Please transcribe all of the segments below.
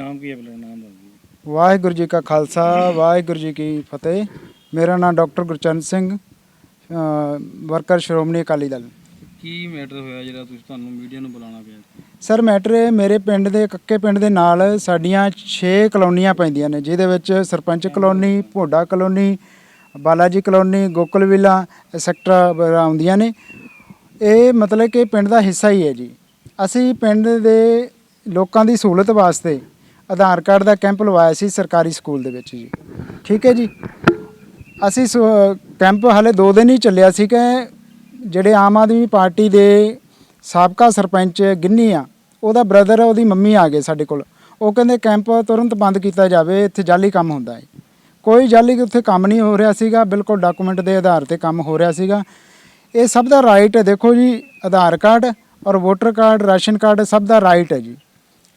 ਨਾਮ ਕੀ ਹੈ ਨਾਮ ਦੱਸ ਦਿਓ। ਵਾਹਿਗੁਰੂ ਜੀ ਕਾ ਖਾਲਸਾ ਵਾਹਿਗੁਰੂ ਜੀ ਕੀ ਫਤਿਹ। ਮੇਰਾ ਨਾਮ ਡਾਕਟਰ ਗੁਰਚਰਨ ਸਿੰਘ ਵਰਕਰ ਸ਼੍ਰੋਮਣੀ ਅਕਾਲੀ ਦਲ। ਕੀ ਮੈਟਰ ਹੋਇਆ ਜਿਹੜਾ ਤੁਸੀਂ ਤੁਹਾਨੂੰ ਮੀਡੀਆ ਨੂੰ ਬੁਲਾਉਣਾ ਪਿਆ? ਸਰ ਮੈਟਰ ਇਹ ਮੇਰੇ ਪਿੰਡ ਦੇ ਕੱਕੇ ਪਿੰਡ ਦੇ ਨਾਲ ਸਾਡੀਆਂ 6 ਕਲੋਨੀਆਂ ਪੈਂਦੀਆਂ ਨੇ ਜਿਹਦੇ ਵਿੱਚ Sarpanch colony Bhoda colony Balaji colony Gokal villa sector ਆਉਂਦੀਆਂ ਨੇ। ਇਹ ਮਤਲਬ ਕਿ ਪਿੰਡ ਦਾ ਹਿੱਸਾ ਹੀ ਹੈ ਜੀ। ਅਸੀਂ ਪਿੰਡ ਦੇ ਲੋਕਾਂ ਦੀ ਸਹੂਲਤ ਵਾਸਤੇ ਆਧਾਰ ਕਾਰਡ ਦਾ ਕੈਂਪ ਲਵਾਇਆ ਸੀ ਸਰਕਾਰੀ ਸਕੂਲ ਦੇ ਵਿੱਚ ਜੀ। ਠੀਕ ਹੈ ਜੀ? ਅਸੀਂ ਸ- ਕੈਂਪ ਹਾਲੇ 2 ਦਿਨ ਹੀ ਚੱਲਿਆ ਸੀ ਕਿ ਜਿਹੜੇ ਆਮ ਆਦਮੀ ਪਾਰਟੀ ਦੇ ਸਾਬਕਾ ਸਰਪੰਚ ਗਿੰਨੀ ਆ, ਉਹਦਾ ਬ੍ਰਦਰ ਉਹਦੀ ਮੰਮੀ ਆ ਗਏ ਸਾਡੇ ਕੋਲ। ਉਹ ਕਹਿੰਦੇ ਕੈਂਪ ਤੁਰੰਤ ਬੰਦ ਕੀਤਾ ਜਾਵੇ, ਇੱਥੇ ਜਾਲੀ ਕੰਮ ਹੁੰਦਾ ਹੈ। ਕੋਈ ਜਾਲੀ ਉੱਥੇ ਕੰਮ ਨਹੀਂ ਹੋ ਰਿਹਾ ਸੀਗਾ, ਬਿਲਕੁਲ ਡਾਕੂਮੈਂਟ ਦੇ ਆਧਾਰ ਤੇ ਕੰਮ ਹੋ ਰਿਹਾ ਸੀਗਾ। ਇਹ ਸਭ ਦਾ ਰਾਈਟ ਹੈ, ਦੇਖੋ ਜੀ, ਆਧਾਰ ਕਾਰਡ ਔਰ ਵੋਟਰ ਕਾਰਡ, ਰਾਸ਼ਨ ਕਾਰਡ ਸਭ ਦਾ ਰਾਈਟ ਹੈ ਜੀ।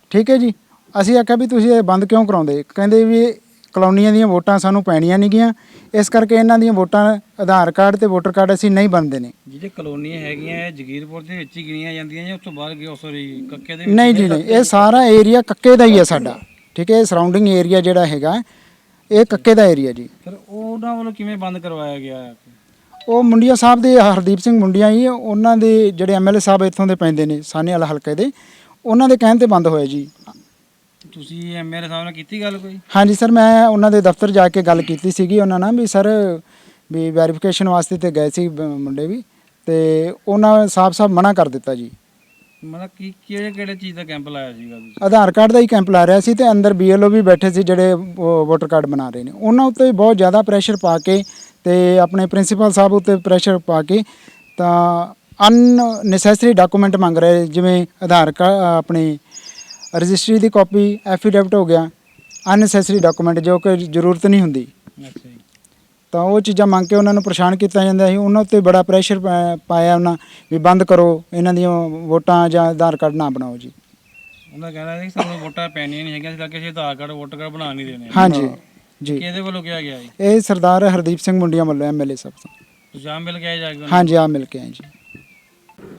ਠੀਕ ਹੈ ਜੀ? ਅਸੀਂ ਆਖਿਆ ਵੀ ਤੁਸੀਂ ਇਹ ਬੰਦ ਕਿਉਂ ਕਰਾਉਂਦੇ? ਕਹਿੰਦੇ ਵੀ ਇਹ ਕਲੋਨੀਆਂ ਦੀਆਂ ਵੋਟਾਂ ਸਾਨੂੰ ਪੈਣੀਆਂ ਨਹੀਂ ਗੀਆਂ। ਇਸ ਕਰਕੇ ਇਹਨਾਂ ਦੀਆਂ ਵੋਟਾਂ ਆਧਾਰ ਕਾਰਡ ਤੇ ਵੋਟਰ ਕਾਰਡ ਅਸੀਂ ਨਹੀਂ ਬਣਦੇ ਨੇ। ਜਿਹੜੇ ਕਲੋਨੀਆਂ ਹੈਗੀਆਂ ਇਹ ਜਗੀਰਪੁਰ ਦੇ ਵਿੱਚ ਹੀ ਗਿਣੀਆਂ ਜਾਂਦੀਆਂ ਜਾਂ ਉਸ ਤੋਂ ਬਾਹਰ ਗਿਆ ਸੌਰੀ ਕੱਕੇ ਦੇ ਨਹੀਂ ਜੀ ਨਹੀਂ ਇਹ ਸਾਰਾ ਏਰੀਆ ਕੱਕੇ ਦਾ ਹੀ ਹੈ ਸਾਡਾ। ਠੀਕ ਹੈ ਸਰਾਊਂਡਿੰਗ ਏਰੀਆ ਜਿਹੜਾ ਹੈਗਾ ਇਹ ਕੱਕੇ ਦਾ ਏਰੀਆ ਜੀ। ਫਿਰ ਉਹਨਾਂ ਵੱਲੋਂ ਕਿਵੇਂ ਬੰਦ ਕਰਵਾਇਆ ਗਿਆ ਹੈ? ਉਹ ਮੁੰਡਿਆ ਸਾਹਿਬ ਦੇ ਹਰਦੀਪ ਸਿੰਘ ਮੁੰਡਿਆ ਹੀ ਉਹਨਾਂ ਦੇ ਜਿਹੜੇ ਐਮਐਲਏ ਸਾਹਿਬ ਇੱਥੋਂ ਦੇ ਪੈਂਦੇ ਨੇ ਸਾਨੇ ਵਾਲਾ ਹਲਕੇ ਦੇ ਉਹਨਾਂ ਦੇ ਕਹਿਣ ਤੇ ਬੰਦ ਹੋਇਆ ਜੀ। ਤੁਸੀਂ ਐਮਐਲਏ ਸਾਹਿਬ ਨਾਲ ਕੀਤੀ ਗੱਲ ਕੋਈ? ਹਾਂਜੀ ਸਰ ਮੈਂ ਉਹਨਾਂ ਦੇ ਦਫ਼ਤਰ ਜਾ ਕੇ ਗੱਲ ਕੀਤੀ ਸੀਗੀ ਉਹਨਾਂ ਨਾਲ ਵੀ ਸਰ ਵੀ ਵੈਰੀਫਿਕੇਸ਼ਨ ਵਾਸਤੇ ਤੇ ਗਏ ਸੀ ਬ- ਮੁੰਡੇ ਵੀ ਤੇ ਉਹਨਾਂ ਸਾਫ਼-ਸਾਫ਼ ਮਨਾ ਕਰ ਦਿੱਤਾ ਜੀ। ਮਤਲਬ ਕੀ ਕਿਹੜੇ ਕਿਹੜੇ ਚੀਜ਼ ਦਾ ਕੈਂਪ ਲਾਇਆ ਸੀਗਾ ਤੁਸੀਂ? ਆਧਾਰ ਕਾਰਡ ਦਾ ਹੀ ਕੈਂਪ ਲਾ ਰਿਹਾ ਸੀ ਤੇ ਅੰਦਰ ਬੀਐਲਓ ਵੀ ਬੈਠੇ ਸੀ ਜਿਹੜੇ ਉਹ ਵੋਟਰ ਕਾਰਡ ਬਣਾ ਰਹੇ ਨੇ। ਉਹਨਾਂ ਉੱਤੇ ਬਹੁਤ ਜ਼ਿਆਦਾ ਪ੍ਰੈਸ਼ਰ ਪਾ ਕੇ ਤੇ ਆਪਣੇ ਪ੍ਰਿੰਸੀਪਲ ਸਾਹਿਬ ਉੱਤੇ ਪ੍ਰੈਸ਼ਰ ਪਾ ਕੇ ਤਾਂ ਅਨ ਨੈਸੈਸਰੀ ਡਾਕੂਮੈਂਟ ਮੰਗ ਰਹੇ ਜਿਵੇਂ ਆਧਾਰ ਕਾਰਡ ਆਪਣੀ ਰਜਿਸਟਰੀ ਦੀ ਕਾਪੀ ਐਫੀਡੈਵਿਟ ਹੋ ਗਿਆ ਅਨਨੈਸੈਸਰੀ ਡਾਕੂਮੈਂਟ ਜੋ ਕਿ ਜ਼ਰੂਰਤ ਨਹੀਂ ਹੁੰਦੀ। ਅੱਛਾ ਜੀ। ਤਾਂ ਉਹ ਚੀਜ਼ਾਂ ਮੰਗ ਕੇ ਉਹਨਾਂ ਨੂੰ ਪਰੇਸ਼ਾਨ ਕੀਤਾ ਜਾਂਦਾ ਸੀ। ਉਹਨਾਂ ਉੱਤੇ ਬੜਾ ਪ੍ਰੈਸ਼ਰ ਪਾਇਆ ਉਹਨਾਂ ਵੀ ਬੰਦ ਕਰੋ ਇਹਨਾਂ ਦੀਆਂ ਵੋਟਾਂ ਜਾਂ ਆਧਾਰ ਕਾਰਡ ਨਾ ਬਣਾਓ ਜੀ। ਉਹਨਾਂ ਦਾ ਕਹਿਣਾ ਸੀ ਸਾਨੂੰ ਵੋਟਾਂ ਪੈਣੀਆਂ ਨਹੀਂ ਹੈਗੀਆਂ ਇਸ ਕਰਕੇ ਅਸੀਂ ਆਧਾਰ ਕਾਰਡ ਵੋਟਰ ਕਾਰਡ ਬਣਾ ਨਹੀਂ ਦੇਣੇ। ਹਾਂਜੀ ਜੀ। ਕਿਹਦੇ ਵੱਲੋਂ ਕਿਹਾ ਗਿਆ ਜੀ? ਇਹ ਸਰਦਾਰ ਹਰਦੀਪ ਸਿੰਘ ਮੁੰਡੀਆਂ ਵੱਲੋਂ ਐਮਐਲਏ ਸਾਹਿਬ ਤੋਂ। ਤੁਸੀਂ ਮਿਲ ਕੇ ਆਏ ਜਾ ਕੇ ਹਾਂਜੀ ਆ ਮਿਲ ਕੇ ਆਏ ਜੀ?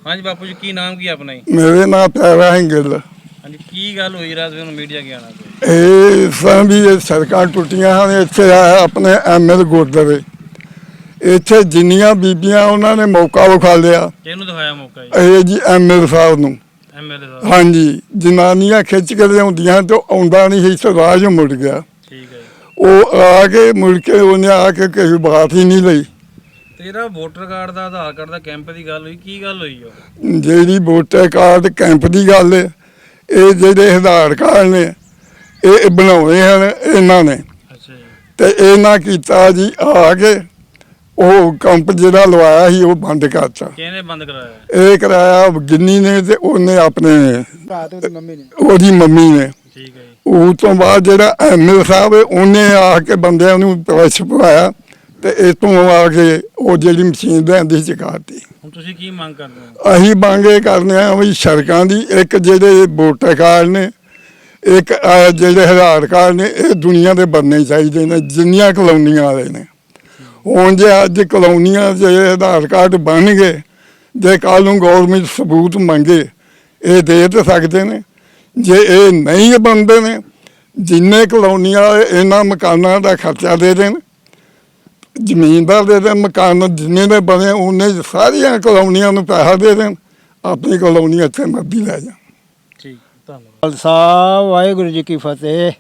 ਹਾਂਜੀ ਬਾਪੂ ਜੀ ਕੀ ਨਾਮ ਕੀ ਆਪਣਾ ਜੀ? ਮੇਰੇ ਨਾਲ ਪਿਆਰਾ ਹੈ ਗਿੱਲ ਹਾਂਜੀ ਕੀ ਗੱਲ ਹੋਈ ਰਾਤ ਨੂੰ ਮੀਡੀਆ ਗਿਆ ਨਾ ਕੋਈ? ਇਹ ਸਾਂ ਵੀ ਇਹ ਸੜਕਾਂ ਟੁੱਟੀਆਂ ਹਨ ਇੱਥੇ ਆਇਆ ਆਪਣੇ ਐਮਐਲ ਗੁਰਦੁਆਰੇ। ਇੱਥੇ ਜਿੰਨੀਆਂ ਬੀਬੀਆਂ ਉਹਨਾਂ ਨੇ ਮੌਕਾ ਵਿਖਾ ਲਿਆ। ਕਿਹਨੂੰ ਦਿਖਾਇਆ ਮੌਕਾ ਜੀ? ਇਹ ਜੀ ਐਮਐਲ ਸਾਹਿਬ ਨੂੰ। ਐਮਐਲਏ ਸਾਹਿਬ। ਹਾਂਜੀ ਜਨਾਨੀਆਂ ਖਿੱਚ ਕੇ ਲਿਆਉਂਦੀਆਂ ਤੇ ਆਉਂਦਾ ਨਹੀਂ ਸੀ ਸਰਾਜ ਮੁੜ ਗਿਆ। ਠੀਕ ਹੈ ਜੀ। ਉਹ ਆ ਕੇ ਮੁੜ ਕੇ ਉਹਨੇ ਆ ਕੇ ਕਿਸੇ ਬਾਤ ਹੀ ਨਹੀਂ ਲਈ। ਤੇ ਜਿਹੜਾ ਵੋਟਰ ਕਾਰਡ ਦਾ ਆਧਾਰ ਕਾਰਡ ਦਾ ਕੈਂਪ ਦੀ ਗੱਲ ਹੋਈ ਕੀ ਗੱਲ ਹੋਈ ਉਹ? ਜਿਹੜੀ ਵੋਟਰ ਕਾਰਡ ਕੈਂਪ ਦੀ ਗੱਲ ਹੈ ਇਹ ਜਿਹੜੇ ਆਧਾਰ ਕਾਰਡ ਨੇ ਇਹ ਬਣਾਉਣੇ ਹਨ ਇਹਨਾਂ ਨੇ। ਤੇ ਇਹਨਾਂ ਕੀਤਾ ਜੀ ਆ ਕੇ ਉਹ ਕੰਪ ਜਿਹੜਾ ਲਵਾਇਆ ਸੀ ਉਹ ਬੰਦ ਕਰਤਾ। ਕਿਹਨੇ ਬੰਦ ਕਰਾਇਆ? ਇਹ ਕਰਾਇਆ ਗਿੰਨੀ ਨੇ ਤੇ ਉਹਨੇ ਆਪਣੇ ਉਹਦੀ ਮੰਮੀ ਨੇ। ਉਹਦੀ ਮੰਮੀ ਨੇ। ਠੀਕ ਹੈ ਉਹ ਤੋਂ ਬਾਅਦ ਜਿਹੜਾ ਐਮਐਲ ਸਾਹਿਬ ਉਹਨੇ ਆ ਕੇ ਬੰਦਿਆਂ ਨੂੰ ਪ੍ਰੈਸ ਪਵਾਇਆ। ਤੇ ਇਹ ਤੋਂ ਆ ਕੇ ਉਹ ਜਿਹੜੀ ਮਸ਼ੀਨ ਲੈਂਦੀ ਚਕਾਤੀ ਹੁਣ ਤੁਸੀਂ ਕੀ ਮੰਗ ਕਰਦੇ ਹੋ? ਅਸੀਂ ਮੰਗੇ ਕਰਨੇ ਆ ਵੀ ਸੜਕਾਂ ਦੀ ਇੱਕ ਜਿਹੜੇ ਵੋਟਰ ਕਾਰਡ ਨੇ ਇੱਕ ਆਹ ਜਿਹੜੇ ਆਧਾਰ ਕਾਰਡ ਨੇ ਇਹ ਦੁਨੀਆ ਦੇ ਬਣਨੇ ਚਾਹੀਦੇ ਨੇ ਜਿੰਨੀਆਂ ਕਲੋਨੀਆਂ ਵਾਲੇ ਨੇ। ਹੁਣ ਜੇ ਅੱਜ ਕਲੋਨੀਆਂ ਦੇ ਆਧਾਰ ਕਾਰਡ ਬਣ ਗਏ ਜੇ ਕੱਲ ਨੂੰ ਗਵਰਨਮੈਂਟ ਸਬੂਤ ਮੰਗੇ ਇਹ ਦੇ ਤੇ ਸਕਦੇ ਨੇ। ਜੇ ਇਹ ਨਹੀਂ ਬਣਦੇ ਨੇ ਜਿੰਨੇ ਕਲੋਨੀਆਂ ਇਹਨਾਂ ਮਕਾਨਾਂ ਦਾ ਖਰਚਾ ਦੇ ਦੇਣ ਜ਼ਮੀਨਦਾਰ ਦੇ ਦੇਣ, ਮਕਾਨ ਜਿੰਨੇ ਦੇ ਬਣੇ, ਉਹਨੇ ਸਾਰੀਆਂ ਕਲੋਨੀਆਂ ਨੂੰ ਪੈਸਾ ਦੇ ਦੇਣ, ਆਪਣੀ ਕਲੋਨੀ ਇੱਥੇ ਮਰਦੀ ਲੈ ਜਾ ਠੀਕ, ਧੰਨਵਾਦ। ਖਾਲਸਾ, ਵਾਹਿਗੁਰੂ ਜੀ ਕੀ ਫਤਿਹ।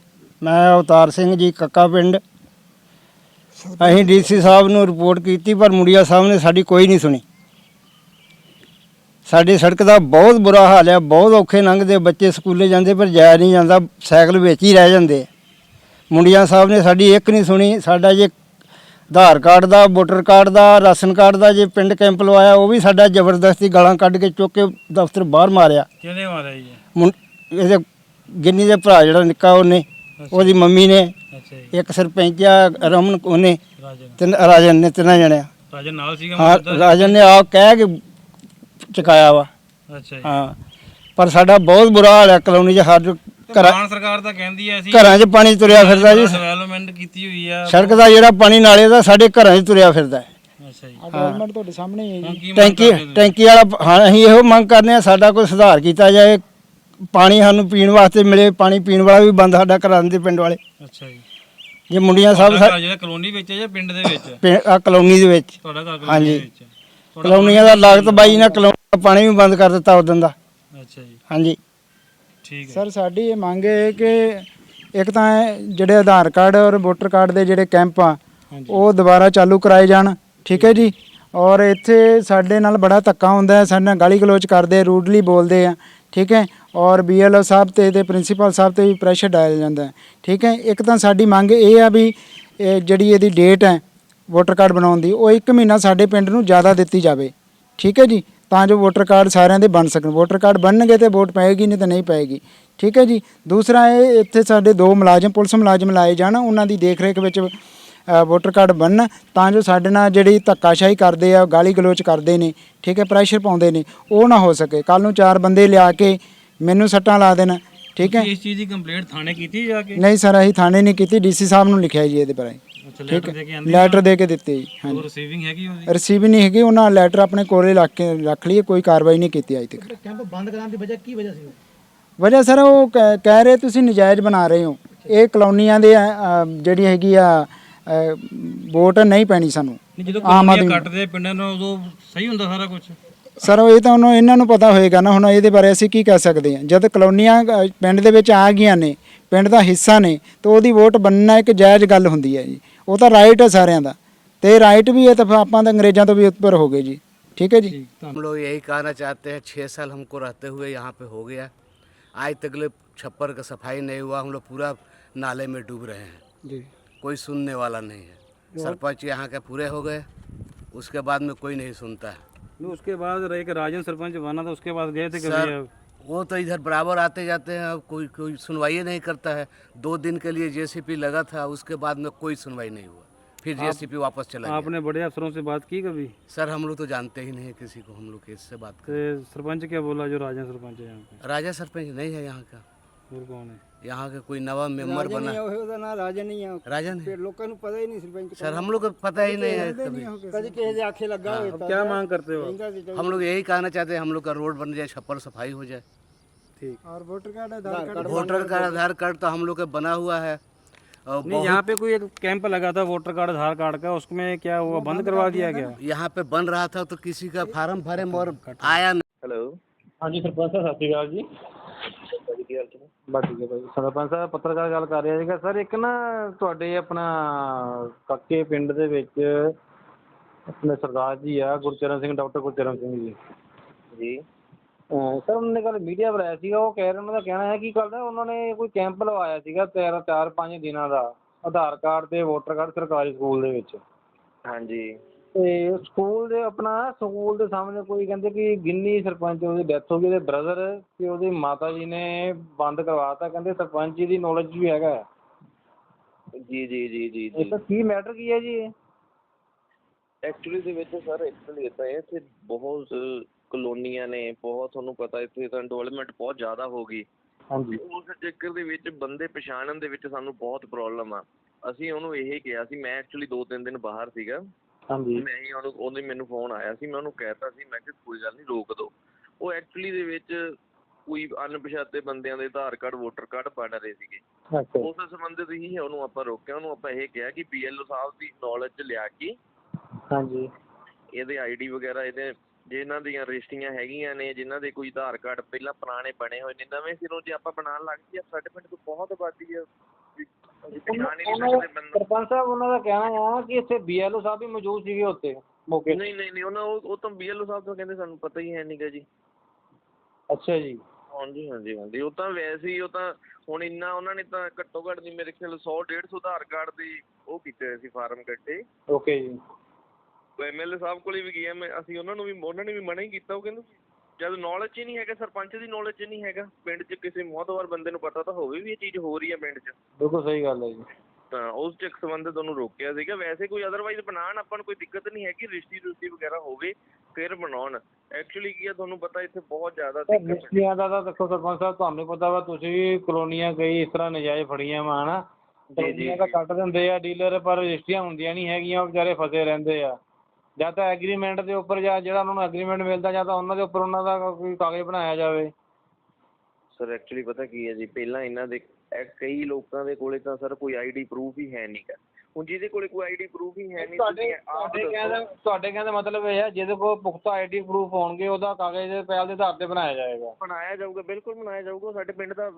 ਮੈਂ ਅਵਤਾਰ ਸਿੰਘ ਜੀ, ਕੱਕਾ ਪਿੰਡ। ਅਸੀਂ ਡੀਸੀ ਸਾਹਿਬ ਨੂੰ ਰਿਪੋਰਟ ਕੀਤੀ, ਪਰ ਮੁੰਡਿਆ ਸਾਹਿਬ ਨੇ ਸਾਡੀ ਕੋਈ ਨਹੀਂ ਸੁਣੀ। ਸਾਡੀ ਸੜਕ ਦਾ ਬਹੁਤ ਬੁਰਾ ਹਾਲ ਹੈ, ਬਹੁਤ ਔਖੇ ਲੰਘਦੇ, ਬੱਚੇ ਸਕੂਲੇ ਜਾਂਦੇ, ਪਰ ਜਾਇਆ ਨਹੀਂ ਜਾਂਦਾ, ਸਾਈਕਲ ਵਿੱਚ ਹੀ ਰਹਿ ਜਾਂਦੇ ਆ। ਮੁੰਡਿਆ ਸਾਹਿਬ ਨੇ ਸਾਡੀ ਇੱਕ ਨਹੀਂ ਸੁਣੀ, ਸਾਡਾ ਜੇ ਆਧਾਰ ਕਾਰਡ ਦਾ ਵੋਟਰ ਕਾਰਡ ਦਾ ਰਾਸ਼ਨ ਕਾਰਡ ਦਾ ਜੇ ਪਿੰਡ ਕੈਂਪ ਲਵਾਇਆ ਉਹ ਵੀ ਸਾਡਾ ਜ਼ਬਰਦਸਤੀ ਗਾਲਾਂ ਕੱਢ ਕੇ ਚੁੱਕ ਕੇ ਦਫ਼ਤਰ ਬਾਹਰ ਮਾਰਿਆ। ਕਿਹਨੇ ਮਾਰਿਆ ਜੀ? ਮੁੰ- ਇਹਦੇ ਗਿੰਨੀ ਦੇ ਭਰਾ ਜਿਹੜਾ ਨਿੱਕਾ ਉਹਨੇ ਉਹਦੀ ਮੰਮੀ ਨੇ ਅੱਛਾ ਜੀ। ਇੱਕ ਸਰਪੰਚ ਆ ਰਮਨ ਉਹਨੇ ਰਾਜਨ। ਤੇ ਰਾਜਨ ਨੇ ਤਿੰਨਾਂ ਜਣਿਆ। ਰਾਜਨ ਨਾਲ ਸੀਗਾ ਹਾਂ ਮੌਜੂਦਾ? ਰਾਜਨ ਨੇ ਆਪ ਕਹਿ ਕੇ ਚੁਕਾਇਆ ਵਾ। ਅੱਛਾ ਜੀ। ਹਾਂ ਪਰ ਸਾਡਾ ਬਹੁਤ ਬੁਰਾ ਹਾਲ ਹੈ ਕਲੋਨੀ 'ਚ ਹਰ ਘਰਾਂ ਮਾਨ ਸਰਕਾਰ ਤਾਂ ਕਹਿੰਦੀ ਐ ਅਸੀਂ ਘਰਾਂ 'ਚ ਪਾਣੀ ਤੁਰਿਆ ਫਿਰਦਾ ਜੀ। ਡਿਵੈਲਪਮੈਂਟ ਕੀਤੀ ਹੋਈ ਆ। ਸੜਕ ਦਾ ਜਿਹੜਾ ਪਾਣੀ ਨਾਲੇ ਦਾ ਸਾਡੇ ਘਰਾਂ 'ਚ ਤੁਰਿਆ ਫਿਰਦਾ ਹੈ। ਅੱਛਾ ਜੀ। ਡਿਵੈਲਪਮੈਂਟ ਤੁਹਾਡੇ ਸਾਹਮਣੇ ਹੀ ਹੈ ਹੁਣ ਜੀ ਕੀ ਮੰਗ ਟੈਂਕੀ ਕਰਦੇ ਹੋ? ਟੈਂਕੀ ਵਾਲਾ ਹਾਂ ਅਸੀਂ ਇਹੋ ਮੰਗ ਕਰਨੇ ਆ ਸਾਡਾ ਕੋਈ ਸੁਧਾਰ ਕੀਤਾ ਜਾਏ। ਪਾਣੀ ਸਾਨੂੰ ਪੀਣ ਵਾਸਤੇ ਮਿਲੇ ਪਾਣੀ ਪੀਣ ਵਾਲਾ ਵੀ ਬੰਦ ਸਾਡਾ ਕਰਾ ਦਿੰਦੇ ਪਿੰਡ ਵਾਲੇ। ਅੱਛਾ ਜੀ। ਜੇ ਮੁੰਡੀਆਂ ਸਾਹਿਬ ਤੁਹਾਡਾ ਘਰ ਜਿਹੜਾ ਕਲੋਨੀ ਵਿੱਚ ਹੈ ਜਾਂ ਪਿੰਡ ਦੇ ਵਿੱਚ? ਆ ਕਲੋਨੀ ਦੇ ਵਿੱਚ। ਤੁਹਾਡਾ ਘਰ ਕਲੋਨੀ ਹਾਂਜੀ। ਦੇ ਵਿੱਚ ਹੈ। ਤੁਹਾਡਾ ਕਲੋਨੀਆਂ ਦਾ ਲਾਗਤ ਬਾਈ ਨੇ ਕਲੋਨੀ ਦਾ ਪਾਣੀ ਵੀ ਬੰਦ ਕਰ ਦਿੱਤਾ ਉਦੋਂ ਦਾ। ਅੱਛਾ ਜੀ। ਹਾਂਜੀ। ਠੀਕ ਹੈ। ਸਰ ਸਾਡੀ ਇਹ ਮੰਗ ਹੈ ਕਿ ਇੱਕ ਤਾਂ ਇਹ ਜਿਹੜੇ ਆਧਾਰ ਕਾਰਡ ਔਰ ਵੋਟਰ ਕਾਰਡ ਦੇ ਜਿਹੜੇ ਕੈਂਪ ਆ ਹਾਂਜੀ। ਉਹ ਦੁਬਾਰਾ ਚਾਲੂ ਕਰਾਏ ਜਾਣ ਠੀਕ ਹੈ ਜੀ? ਔਰ ਇੱਥੇ ਸਾਡੇ ਨਾਲ ਬੜਾ ਧੱਕਾ ਹੁੰਦਾ ਹੈ ਸਾਡੇ ਨਾਲ ਗਾਲੀ ਗਲੋਚ ਕਰਦੇ ਰੂਡਲੀ ਬੋਲਦੇ ਆ ਠੀਕ ਹੈ? ਔਰ ਬੀਐਲਓ ਸਾਹਿਬ ਤੇ ਤੇ ਪ੍ਰਿੰਸੀਪਲ ਸਾਹਿਬ ਤੇ ਵੀ ਪ੍ਰੈਸ਼ਰ ਡਾਇਆ ਜਾਂਦਾ ਹੈ ਠੀਕ ਹੈ? ਇੱਕ ਤਾਂ ਸਾਡੀ ਮੰਗ ਇਹ ਆ ਵੀ ਇਹ ਜਿਹੜੀ ਇਹਦੀ ਡੇਟ ਹੈ ਵੋਟਰ ਕਾਰਡ ਬਣਾਉਣ ਦੀ ਉਹ 1 ਮਹੀਨਾ ਸਾਡੇ ਪਿੰਡ ਨੂੰ ਜ਼ਿਆਦਾ ਦਿੱਤੀ ਜਾਵੇ ਠੀਕ ਹੈ ਜੀ? ਤਾਂ ਜੋ ਵੋਟਰ ਕਾਰਡ ਸਾਰਿਆਂ ਦੇ ਬਣ ਸਕਣ। ਵੋਟਰ ਕਾਰਡ ਬਣਨਗੇ ਤੇ ਵੋਟ ਪਏਗੀ ਨਹੀਂ ਤਾਂ ਨਹੀਂ ਪਏਗੀ। ਠੀਕ ਹੈ ਜੀ? ਦੂਸਰਾ ਇਹ ਇੱਥੇ ਸਾਡੇ ਦੋ ਮੁਲਾਜ਼ਮ ਪੁਲਿਸ ਮੁਲਾਜ਼ਮ ਲਾਏ ਜਾਣ ਉਹਨਾਂ ਦੀ ਦੇਖ ਰੇਖ ਵਿੱਚ ਵੋਟਰ ਕਾਰਡ ਬਣਨ ਤਾਂ ਜੋ ਸਾਡੇ ਨਾਲ ਜਿਹੜੀ ਧੱਕਾਸ਼ਾਹੀ ਕਰਦੇ ਆ ਗਾਲੀ ਗਲੋਚ ਕਰਦੇ ਨੇ ਠੀਕ ਹੈ ਪ੍ਰੈਸ਼ਰ ਪਾਉਂਦੇ ਨੇ ਉਹ ਨਾ ਹੋ ਸਕੇ। ਕੱਲ ਨੂੰ ਚਾਰ ਬੰਦੇ ਲਿਆ ਕੇ ਮੈਨੂੰ ਸੱਟਾਂ ਲਾ ਦੇਣ ਠੀਕ ਹੈ? ਇਸ ਚੀਜ਼ ਦੀ ਕੰਪਲੇਂਟ ਥਾਣੇ ਕੀਤੀ ਜਾ ਕੇ? ਨਹੀਂ ਸਰ ਅਸੀਂ ਥਾਣੇ ਨਹੀਂ ਕੀਤੀ ਡੀਸੀ ਸਾਹਿਬ ਨੂੰ ਲਿਖਿਆ ਜੀ ਇਹਦੇ ਬਾਰੇ। ਅੱਛਾ ਠੀਕ ਲੈਟਰ ਦੇ ਕੇ ਆਂਦੀ ਲੈਟਰ ਦੇ ਕੇ ਦਿੱਤੇ ਜੀ ਹਾਂਜੀ। ਉਹ ਰਿਸੀਵਿੰਗ ਹੈਗੀ ਉਹਦੀ? ਰਿਸੀਵ ਨਹੀਂ ਹੈਗੀ ਉਹਨਾਂ ਲੈਟਰ ਆਪਣੇ ਕੋਲੇ ਰੱਖ ਕੇ ਰੱਖ ਲਈ ਕੋਈ ਕਾਰਵਾਈ ਨਹੀਂ ਕੀਤੀ ਅਜੇ ਤੱਕ। ਕੈਂਪ ਬੰਦ ਕਰਾਉਣ ਦੀ ਵਜ੍ਹਾ ਕੀ ਵਜ੍ਹਾ ਸੀ ਵਜ੍ਹਾ ਸਰ ਉਹ ਕਹਿ ਕਹਿ ਰਹੇ ਤੁਸੀਂ ਨਜਾਇਜ਼ ਬਣਾ ਰਹੇ ਹੋ। ਇਹ ਕਲੋਨੀਆਂ ਦੇ ਅ, ਅ, ਜਿਹੜੀ ਹੈਗੀ ਆ ਅ, ਵੋਟ ਨਹੀਂ ਪੈਣੀ ਸਾਨੂੰ। ਨਹੀਂ ਜਦੋਂ ਆਮ ਆਦਮੀ- ਕੱਟਦੇ ਪਿੰਡਾਂ ਨੂੰ ਉਦੋਂ ਸਹੀ ਹੁੰਦਾ ਸਾਰਾ ਕੁਝ ਸਰ ਉਹ ਇਹ ਤਾਂ ਉਹਨੂੰ ਇਹਨਾਂ ਨੂੰ ਪਤਾ ਹੋਏਗਾ ਨਾ ਹੁਣ ਇਹਦੇ ਬਾਰੇ ਅਸੀਂ ਕੀ ਕਹਿ ਸਕਦੇ ਹਾਂ। ਜਦ ਕਲੋਨੀਆਂ ਅ, ਪਿੰਡ ਦੇ ਵਿੱਚ ਆ ਗਈਆਂ ਨੇ ਪਿੰਡ ਦਾ ਹਿੱਸਾ ਨੇ ਤਾਂ ਉਹਦੀ ਵੋਟ ਬਣਨਾ ਇੱਕ ਜਾਇਜ਼ ਗੱਲ ਹੁੰਦੀ ਹੈ ਜੀ। ਉਹ ਤਾਂ ਰਾਈਟ ਹੈ ਸਾਰਿਆਂ ਦਾ ਤੇ ਰਾਈਟ ਵੀ ਹੈ ਤਾਂ ਫਿਰ ਆਪਾਂ ਤਾਂ ਅੰਗਰੇਜ਼ਾਂ ਤੋਂ ਵੀ ਉੱਪਰ ਹੋ ਗਏ ਜੀ ਠੀਕ ਹੈ ਜੀ ਠੀਕ हम लोग यही कहना चाहते हैं छः साल हमको रहते हुए यहाँ पे हो गया आज तक ले छप्पर का सफाई नहीं हुआ हम लोग पूरा नाले में डूब रहे हैं ਜੀ कोई सुनने वाला नहीं है सरपंच यहाँ के पूरे हो गए उसके बाद में कोई नहीं सुनता है नहीं उसके बाद एक राजन सरपंच बना था उसके बाद गए थे सर कभी वो तो इधर बराबर आते जाते हैं अब कोई कोई सुनवाई नहीं करता है। दो दिन के लिए जेसीपी लगा था उसके बाद में कोई सुनवाई नहीं हुआ। फिर जेसीपी वापस चला गया। आपने बड़े अफसरों से बात की कभी? सर हम लोग तो जानते ही नहीं किसी को हम लोग इससे बात कर सरपंच क्या बोला जो राजा सरपंच है यहाँ राजा सरपंच नहीं है यहाँ का। और कौन है? यहाँ के कोई नवा मेंबर बना। राजा नहीं है। राजा नहीं। लोगों को पता ही नहीं सरपंच सर हम लोग को पता ही नहीं है कभी। कभी हाँ, क्या मांग करते हो हम लोग यही कहना चाहते हैं हम लोग का रोड बन जाए छप्पर सफ़ाई हो जाए। ठीक। और voter card Aadhaar card voter card Aadhaar card तो हम लोग का बना हुआ है। यहाँ पे कोई एक कैंप लगा था वोटर कार्ड आधार कार्ड का उसमें क्या हुआ बंद करवा दिया गया? यहाँ पे बन रहा था तो किसी का फार्म भरे और आया नहीं हेलो। हाँ जी सरपंच साहब सत श्रीकाल जी। ਸ਼੍ਰੀ ਅਕਾਲ ਜੀ ਬਸ ਠੀਕ ਹੈ ਭਾਈ ਸਰਪੰਚ ਸਾਹਿਬ ਪੱਤਰਕਾਰ ਗੱਲ ਕਰ ਰਿਹਾ ਸੀਗਾ। ਸਰ ਇੱਕ ਨਾ ਤੁਹਾਡੇ ਆਪਣਾ ਕੱਕੇ ਪਿੰਡ ਦੇ ਵਿੱਚ ਆਪਣੇ ਸਰਦਾਰ ਜੀ ਆ ਗੁਰਚਰਨ ਸਿੰਘ ਡਾਕਟਰ ਗੁਰਚਰਨ ਸਿੰਘ ਜੀ। ਜੀ। ਸਰ ਉਹਨਾਂ ਨੇ ਕੱਲ ਮੀਡੀਆ ਬੁਲਾਇਆ ਸੀਗਾ। ਉਹ ਕਹਿ ਰਹੇ ਉਹਨਾਂ ਦਾ ਕਹਿਣਾ ਹੈ ਕਿ ਕੱਲ ਨਾ ਉਹਨਾਂ ਨੇ ਕੋਈ ਕੈਂਪ ਲਵਾਇਆ ਸੀਗਾ ਤਿੰਨ ਚਾਰ ਪੰਜ ਦਿਨਾਂ ਦਾ। ਆਧਾਰ ਕਾਰਡ ਤੇ ਵੋਟਰ ਕਾਰਡ ਸਰਕਾਰੀ ਸਕੂਲ ਦੇ ਵਿੱਚ। ਹਾਂਜੀ। ਤੇ ਸਕੂਲ ਦੇ ਆਪਣਾ ਸਕੂਲ ਦੇ ਸਾਹਮਣੇ ਕੋਈ ਕਹਿੰਦੇ ਕਿ ਗਿੰਨੀ ਸਰਪੰਚ ਉਹਦੀ ਡੈਥ ਹੋ ਗਈ ਉਹਦੇ ਬ੍ਰਦਰ ਤੇ ਉਹਦੀ ਮਾਤਾ ਜੀ ਨੇ ਬੰਦ ਕਰਵਾਤਾ ਕਹਿੰਦੇ ਸਰਪੰਚ ਜੀ ਦੀ ਨੌਲੇਜ ਵੀ ਹੈਗਾ। ਜੀ ਜੀ ਜੀ ਜੀ ਇਹ ਤਾਂ ਕੀ ਮੈਟਰ ਕੀ ਹੈ ਜੀ ਇਹ? ਐਕਚੁਅਲੀ ਦੇ ਵਿੱਚ ਸਰ ਐਕਚੁਅਲੀ ਇਦਾਂ ਹੈ ਇੱਥੇ ਬਹੁਤ ਕਲੋਨੀਆਂ ਨੇ ਬਹੁਤ ਤੁਹਾਨੂੰ ਪਤਾ ਇੱਥੇ ਤਾਂ ਡਿਵੈਲਪਮੈਂਟ ਬਹੁਤ ਜ਼ਿਆਦਾ ਹੋ ਗਈ। ਹਾਂਜੀ। ਉਸ ਚੱਕਰ ਦੇ ਵਿੱਚ ਬੰਦੇ ਪਛਾਣਨ ਦੇ ਵਿੱਚ ਸਾਨੂੰ ਬਹੁਤ ਪ੍ਰੋਬਲਮ ਆ। ਅਸੀਂ ਉਹਨੂੰ ਇਹ ਕਿਹਾ ਸੀ ਮੈਂ ਐਕਚੁਅਲੀ ਦੋ ਤਿੰਨ ਦਿਨ ਬਾਹਰ ਸੀਗਾ। ਹਾਂਜੀ। ਮੈਂ ਹੀ ਉਹਨੂੰ ਉਹਨੇ ਮੈਨੂੰ ਫੋਨ ਆਇਆ ਸੀ ਮੈਂ ਉਹਨੂੰ ਕਹਿਤਾ ਸੀ ਮੈਂ ਕਿਹਾ ਕੋਈ ਗੱਲ ਨਹੀਂ ਰੋਕ ਦਿਓ ਉਹ ਐਕਚੁਅਲੀ ਦੇ ਵਿੱਚ ਕੋਈ ਅਣਪਛਾਤੇ ਬੰਦਿਆਂ ਦੇ ਆਧਾਰ ਕਾਰਡ ਵੋਟਰ ਕਾਰਡ ਬਣ ਰਹੇ ਸੀਗੇ। ਅੱਛਾ। ਉਸ ਸੰਬੰਧਿਤ ਹੀ ਉਹਨੂੰ ਆਪਾਂ ਰੋਕਿਆ ਉਹਨੂੰ ਆਪਾਂ ਇਹ ਕਿਹਾ ਕਿ ਬੀਐਲਓ ਸਾਹਿਬ ਦੀ ਨੌਲੇਜ ਚ ਲਿਆ ਕੇ ਹਾਂਜੀ। ਇਹਦੇ ਆਈਡੀ ਵਗੈਰਾ ਇਹਦੇ ਜੇ ਇਹਨਾਂ ਦੀਆਂ ਰਜਿਸਟਰੀਆਂ ਹੈਗੀਆਂ ਨੇ ਜਿਨ੍ਹਾਂ ਦੇ ਕੋਈ ਆਧਾਰ ਕਾਰਡ ਪਹਿਲਾਂ ਪੁਰਾਣੇ ਬਣੇ ਹੋਏ ਨੇ ਨਵੇਂ ਸਿਰੋਂ ਜੇ ਆਪਾਂ ਬਣਾਉਣ ਲੱਗ ਜਾਈਏ ਸਾਡੇ ਪਿੰਡ ਤੋਂ ਬਹੁਤ ਆਬਾਦੀ ਹੀ ਨਹੀਂ ਸਰਪੰਚ ਸਾਹਿਬ ਉਹਨਾਂ ਦਾ ਕਹਿਣਾ ਆ ਕਿ ਇੱਥੇ ਬੀਐਲਓ ਸਾਹਿਬ ਵੀ ਮੌਜੂਦ ਸੀਗੇ ਉੱਥੇ ਮੌਕੇ। ਨਹੀਂ ਨਹੀਂ ਨਹੀਂ ਉਹਨਾਂ ਉਹ ਉਹ ਤਾਂ ਬੀਐਲਓ ਸਾਹਿਬ ਤੋਂ ਕਹਿੰਦੇ ਸਾਨੂੰ ਪਤਾ ਹੀ ਹੈ ਨਹੀਂਗਾ ਜੀ। ਅੱਛਾ ਜੀ। ਹਾਂਜੀ ਹਾਂਜੀ ਹਾਂਜੀ। ਉਹ ਤਾਂ ਵੈਸੇ ਹੀ ਉਹ ਤਾਂ ਹੁਣ ਇੰਨਾ ਉਹਨਾਂ ਨੇ ਤਾਂ ਘੱਟੋ ਘੱਟ ਨਹੀਂ ਮੇਰੇ ਖਿਆਲ 100 150 ਆਧਾਰ ਕਾਰਡ ਦੇ ਉਹ ਕੀਤੇ ਹੋਏ ਸੀ ਫਾਰਮ ਕੱਟੇ। ਓਕੇ ਜੀ। ਐਮਐਲਏ ਸਾਹਿਬ ਕੋਲੇ ਵੀ ਗਿਆ ਮੈਂ ਅਸੀਂ ਉਹਨਾਂ ਨੂੰ ਵੀ ਉਹਨਾਂ ਨੇ ਵੀ ਮਨਾ ਹੀ ਕੀਤਾ ਉਹ ਕਹਿੰਦੇ ਜਦ ਨੌਲੇਜ ਹੀ ਨਹੀਂ ਹੈਗਾ ਸਰਪੰਚ ਦੀ ਨੌਲੇਜ ਹੀ ਨਹੀਂ ਹੈਗਾ ਪਿੰਡ 'ਚ ਕਿਸੇ ਮੋਹਤਵਾਰ ਬੰਦੇ ਨੂੰ ਪਤਾ ਤਾਂ ਹੋਵੇ ਵੀ ਇਹ ਚੀਜ਼ ਹੋ ਰਹੀ ਹੈ ਪਿੰਡ 'ਚ। ਬਿਲਕੁਲ ਸਹੀ ਗੱਲ ਹੈ ਜੀ। ਤਾਂ ਉਸ ਚੱਕ ਸੰਬੰਧਿਤ ਉਹਨੂੰ ਰੋਕਿਆ ਸੀਗਾ। ਵੈਸੇ ਕੋਈ ਅਦਰਵਾਈਜ਼ ਬਣਾਉਣ ਆਪਾਂ ਨੂੰ ਕੋਈ ਦਿੱਕਤ ਨਹੀਂ ਹੈਗੀ ਰਿਸ਼ਤੀ ਰੁਸ਼ਤੀ ਵਗੈਰਾ ਹੋਵੇ ਫਿਰ ਬਣਾਉਣ। ਐਕਚੁਅਲੀ ਕੀ ਆ ਤੁਹਾਨੂੰ ਪਤਾ ਇੱਥੇ ਬਹੁਤ ਜ਼ਿਆਦਾ ਦਿੱਕਤ ਹੈ। ਰਿਸ਼ਤੀਆਂ ਦਾ ਤਾਂ ਦੇਖੋ ਸਰਪੰਚ ਸਾਹਿਬ ਤੁਹਾਨੂੰ ਪਤਾ ਵਾ ਤੁਸੀਂ ਵੀ ਕਲੋਨੀਆਂ ਕਈ ਇਸ ਤਰ੍ਹਾਂ ਨਜਾਇਜ਼ ਫੜੀਆਂ ਵਾ ਹਨਾ? ਕਲੋਨੀਆਂ ਤਾਂ ਕੱਟ ਦਿੰਦੇ ਆ ਡੀਲਰ ਪਰ ਰਜਿਸਟਰੀਆਂ ਹੁੰਦੀਆਂ ਨਹੀਂ ਹੈਗੀਆਂ ਉਹ ਵਿਚਾਰੇ ਫਸੇ ਰਹਿੰਦੇ ਆ। ਜਾਂ ਤਾਂ ਐਗਰੀਮੈਂਟ ਦੇ ਉੱਪਰ ਜਾਂ ਜਿਹੜਾ ਉਹਨਾਂ ਨੂੰ ਐਗਰੀਮੈਂਟ ਮਿਲਦਾ ਜਾਂ ਤਾਂ ਉਹਨਾਂ ਦੇ ਉੱਪਰ ਉਹਨਾਂ ਦਾ ਕੋਈ ਕਾਗਜ਼ ਬਣਾਇਆ ਜਾਵੇ। ਸਰ ਐਕਚੁਅਲੀ ਪਤਾ ਕੀ ਹੈ ਜੀ, ਪਹਿਲਾਂ ਇਹਨਾਂ ਦੇ ਕਈ ਲੋਕਾਂ ਦੇ ਕੋਲ ਤਾਂ ਸਰ ਕੋਈ ਆਈਡੀ ਪ੍ਰੂਫ ਹੀ ਹੈ ਨਹੀਂਗਾ ਹੁਣ ਜਿਹਦੇ ਕੋਲੇ ਕੋਈ ਆਈਡੀ ਪ੍ਰੂਫ ਹੀ ਹੈ ਨਹੀਂ ਤੁਹਾਡੇ ਤੁਹਾਡੇ। ਕਹਿੰਦੇ ਤੁਹਾਡੇ ਕਹਿੰਦੇ ਮਤਲਬ ਇਹ ਹੈ ਜਿਹਦੇ ਕੋਲ ਪੁਖਤਾ ਆਈਡੀ ਪ੍ਰੂਫ ਹੋਣਗੇ ਉਹਦਾ ਕਾਗਜ਼ ਪਹਿਲ ਦੇ ਆਧਾਰ ਤੇ ਬਣਾਇਆ ਜਾਏਗਾ। ਬਣਾਇਆ ਜਾਊਗਾ ਬਿਲਕੁਲ ਬਣਾਇਆ ਜਾਊਗਾ। ਸਾਡੇ ਪਿੰਡ ਦਾ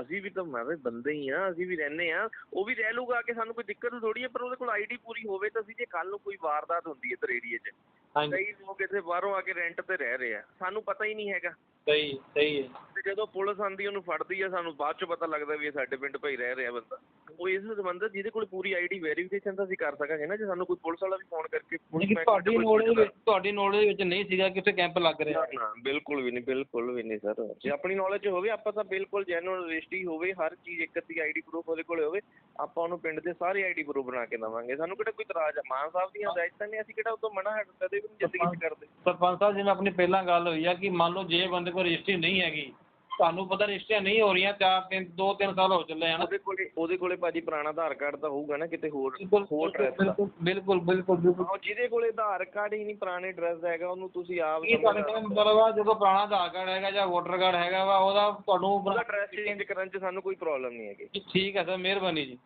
ਅਸੀਂ ਵੀ ਤਾਂ ਮੈਂ ਬੰਦੇ ਹੀ ਆ ਅਸੀਂ ਵੀ ਰਹਿੰਦੇ ਆ ਉਹ ਵੀ ਰਹਿ ਲੂਗਾ ਕਿ ਸਾਨੂੰ ਕੋਈ ਦਿੱਕਤ ਥੋੜੀ ਹੈ ਪਰ ਉਹਦੇ ਕੋਲ ਆਈਡੀ ਪੂਰੀ ਹੋਵੇ ਤਾਂ ਅਸੀਂ ਜੇ ਕੱਲ ਨੂੰ ਕੋਈ ਵਾਰਦਾਤ ਹੁੰਦੀ ਹੈ ਇੱਧਰ ਏਰੀਏ 'ਚ। ਹਾਂਜੀ। ਕਈ ਲੋਕ ਇੱਥੇ ਬਾਹਰੋਂ ਆ ਕੇ ਰੈਂਟ ਤੇ ਰਹਿ ਰਹੇ ਆ। ਸਾਨੂੰ ਪਤਾ ਹੀ ਨਹੀਂ ਹੈਗਾ। ਸਹੀ ਸਹੀ ਹੈ। ਤੇ ਜਦੋਂ ਪੁਲਿਸ ਆਂਦੀ ਉਹਨੂੰ ਫੜਦੀ ਆ ਸਾਨੂੰ ਬਾਅਦ ਚ ਪਤਾ ਲੱਗਦਾ ਵੀ ਇਹ ਸਾਡੇ ਪਿੰਡ ਭਾਈ ਰਹਿ ਰਿਹਾ ਬੰਦਾ। ਉਹ ਇਸ ਸੰਬੰਧ ਜਿਹਦੇ ਕੋਲ ਪੂਰੀ ਆਈਡੀ ਵੈਰੀਫਿਕੇਸ਼ਨ ਤਾਂ ਅਸੀਂ ਕਰ ਸਕਾਂਗੇ ਨਾ ਜੇ ਸਾਨੂੰ ਕੋਈ ਪੁਲਿਸ ਵਾਲਾ ਵੀ ਫੋਨ ਕਰਕੇ ਤੁਹਾਡੀ ਨੌਲੇਜ। ਤੁਹਾਡੀ ਨੌਲੇਜ ਵਿੱਚ ਨਹੀਂ ਸੀਗਾ ਕਿ ਉੱਥੇ ਕੈਂਪ ਲੱਗ ਰਿਹਾ। ਨਾ, ਨਾ ਬਿਲਕੁਲ ਵੀ ਨਹੀਂ ਬਿਲਕੁਲ ਵੀ ਨਹੀਂ ਸਰ। ਜੇ ਆਪਣੀ ਨੌਲੇਜ ਹੋਵੇ ਆਪਾਂ ਤਾਂ ਬਿਲਕੁਲ ਜੈਨੂਅਲ ਰਜਿਸਟਰੀ ਹੋਵੇ ਹਰ ਚੀਜ਼ ਇੱਕ ਅੱਧੀ ਆਈਡੀ ਪ੍ਰੂਫ ਉਹਦੇ ਕੋਲੇ ਹੋਵੇ ਆਪਾਂ ਉਹਨੂੰ ਪਿੰਡ ਦੇ ਸਾਰੇ ਆਈਡੀ ਪ੍ਰੂਫ ਬਣਾ ਕੇ ਦੇਵਾਂਗੇ। ਸਾਨੂੰ ਕਿਹੜਾ ਕੋਈ ਇਤਰਾਜ਼ ਆ? ਮਾਨ ਸਾਹਿਬ ਦੀਆਂ ਹਦਾਇਤਾਂ ਨੇ ਅਸੀਂ ਕਿਹੜਾ ਉਹ ਤੋਂ ਮਨਾ ਕਦੇ ਵੀ ਨਹੀਂ ਜ਼ਿੰਦਗੀ 'ਚ ਕਰਦੇ। ਸਰਪੰਚ ਸਾਹਿਬ ਜਿਵੇਂ ਆਪਣੀ ਪਹਿਲਾਂ ਗੱਲ ਹੋਈ ਆ ਕਿ ਮੰਨ ਲਓ ਜੇ ਬੰਦੇ ਕੋਲ ਰਜਿਸਟਰੀ ਨਹੀਂ ਹੈਗੀ। ਤੁਹਾਨੂੰ ਪਤਾ ਰਜਿਸਟਰੀਆਂ ਨਹੀਂ ਹੋ ਰਹੀਆਂ ਚਾਰ ਤਿੰਨ ਦੋ ਤਿੰਨ ਸਾਲ ਹੋ ਚੱਲੇ ਹਨ। ਉਹਦੇ ਕੋਲੇ ਉਹਦੇ ਕੋਲੇ ਭਾਜੀ ਪੁਰਾਣਾ ਆਧਾਰ ਕਾਰਡ ਤਾਂ ਹੋਊਗਾ ਨਾ ਕਿਤੇ ਹੋਰ ਹੋਰ address ਦਾ। ਬਿਲਕੁਲ ਬਿਲਕੁਲ ਬਿਲਕੁਲ ਉਹ ਜਿਹਦੇ ਕੋਲੇ ਆਧਾਰ ਕਾਰਡ ਹੀ ਨਹੀਂ ਪੁਰਾਣੇ ਐਡਰੈਸ ਦਾ ਹੈਗਾ ਉਹਨੂੰ ਤੁਸੀਂ ਆਪ ਕੀ ਤੁਹਾਡੇ ਕੋਲ ਮਤਲਬ ਆ ਜਦੋਂ ਪੁਰਾਣਾ ਆਧਾਰ ਕਾਰਡ ਹੈਗਾ ਜਾਂ ਵੋਟਰ ਕਾਰਡ ਹੈਗਾ ਵਾ ਉਹਦਾ ਤੁਹਾਨੂੰ ਉਹਦਾ ਐਡਰੈਸ ਚੇਂਜ ਕਰਨ 'ਚ ਸਾਨੂੰ ਕੋਈ ਪ੍ਰੋਬਲਮ ਨਹੀਂ ਹੈਗੀ। ਠੀਕ ਹੈ ਸਰ ਮਿਹਰਬਾਨੀ ਜੀ।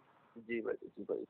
ਜੀ ਭਾਈ ਜੀ ਭਾਈ